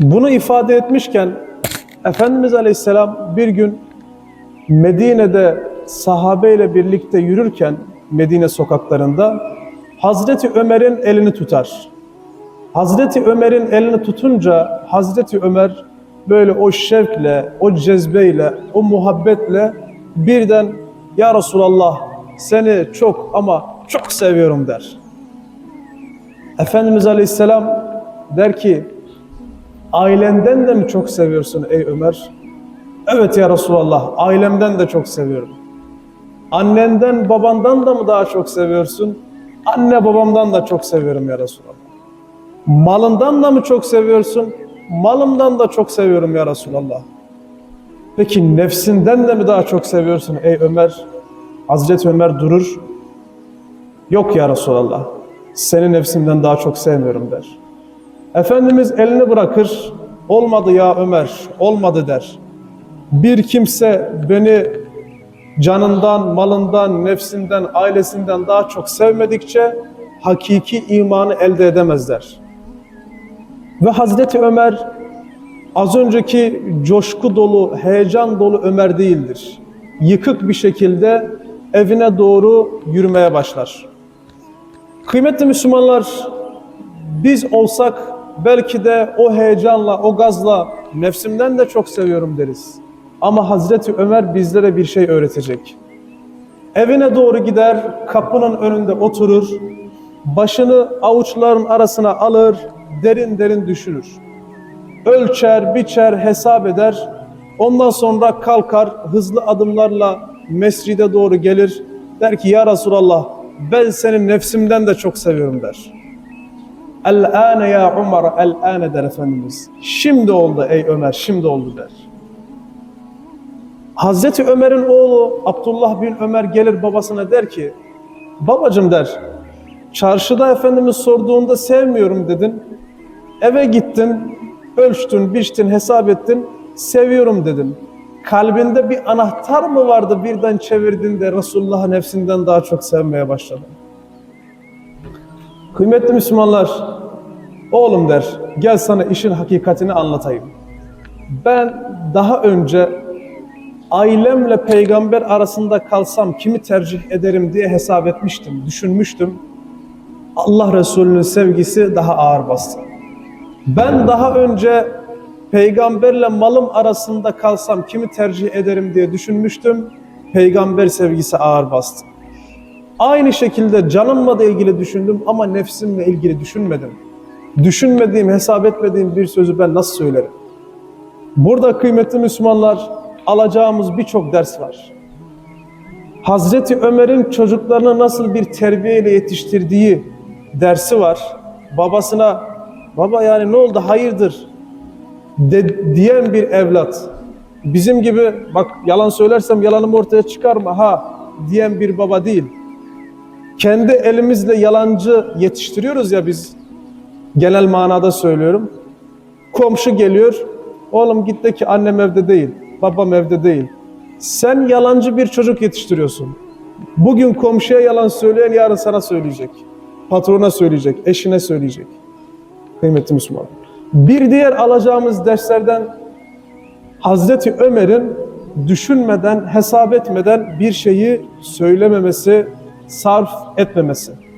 Bunu ifade etmişken Efendimiz Aleyhisselam bir gün Medine'de sahabeyle birlikte yürürken Medine sokaklarında Hazreti Ömer'in elini tutar. Hazreti Ömer'in elini tutunca Hazreti Ömer böyle o şevkle, o cezbeyle, o muhabbetle birden Ya Resulallah seni çok ama çok seviyorum der. Efendimiz Aleyhisselam der ki ailenden de mi çok seviyorsun ey Ömer? Evet ya Resulallah ailemden de çok seviyorum. Annenden babandan da mı daha çok seviyorsun? Anne babamdan da çok seviyorum ya Resulallah. Malından da mı çok seviyorsun? Malımdan da çok seviyorum ya Resulallah. Peki nefsinden de mi daha çok seviyorsun ey Ömer? Hazreti Ömer durur. Yok ya Resulallah. Seni nefsimden daha çok sevmiyorum der. Efendimiz elini bırakır. Olmadı ya Ömer, olmadı der. Bir kimse beni canından, malından, nefsinden, ailesinden daha çok sevmedikçe hakiki imanı elde edemez der. Ve Hazreti Ömer az önceki coşku dolu, heyecan dolu Ömer değildir. Yıkık bir şekilde evine doğru yürümeye başlar. Kıymetli Müslümanlar, biz olsak belki de o heyecanla, o gazla nefsimden de çok seviyorum deriz. Ama Hazreti Ömer bizlere bir şey öğretecek. Evine doğru gider, kapının önünde oturur, başını avuçların arasına alır, derin derin düşünür. Ölçer, biçer, hesap eder. Ondan sonra kalkar, hızlı adımlarla mescide doğru gelir. Der ki ya Resulallah ben seni nefsimden de çok seviyorum der. El-âne ya Umar, el-âne der Efendimiz. Şimdi oldu ey Ömer, şimdi oldu der. Hazreti Ömer'in oğlu Abdullah bin Ömer gelir babasına der ki, babacım der, çarşıda Efendimiz sorduğunda sevmiyorum dedin, eve gittin, ölçtün, biçtin, hesap ettin, seviyorum dedin. Kalbinde bir anahtar mı vardı birden çevirdin de Resulullah'ı nefsinden daha çok sevmeye başladın? Kıymetli Müslümanlar, oğlum der, gel sana işin hakikatini anlatayım. Ben daha önce ailemle peygamber arasında kalsam kimi tercih ederim diye hesap etmiştim, düşünmüştüm. Allah Resulü'nün sevgisi daha ağır bastı. Ben daha önce peygamberle malım arasında kalsam kimi tercih ederim diye düşünmüştüm. Peygamber sevgisi ağır bastı. Aynı şekilde canımla da ilgili düşündüm ama nefsimle ilgili düşünmedim. Düşünmediğim, hesap etmediğim bir sözü ben nasıl söylerim? Burada kıymetli Müslümanlar alacağımız birçok ders var. Hazreti Ömer'in çocuklarını nasıl bir terbiyeyle yetiştirdiği dersi var. Babasına baba yani ne oldu hayırdır de, diyen bir evlat. Bizim gibi bak yalan söylersem yalanımı ortaya çıkarma ha diyen bir baba değil. Kendi elimizle yalancı yetiştiriyoruz ya biz. Genel manada söylüyorum. Komşu geliyor. Oğlum git de ki annem evde değil, babam evde değil. Sen yalancı bir çocuk yetiştiriyorsun. Bugün komşuya yalan söyleyen yarın sana söyleyecek. Patrona söyleyecek, eşine söyleyecek. Kıymetli Müslüman. Bir diğer alacağımız derslerden Hazreti Ömer'in düşünmeden, hesap etmeden bir şeyi söylememesi, sarf etmemesi.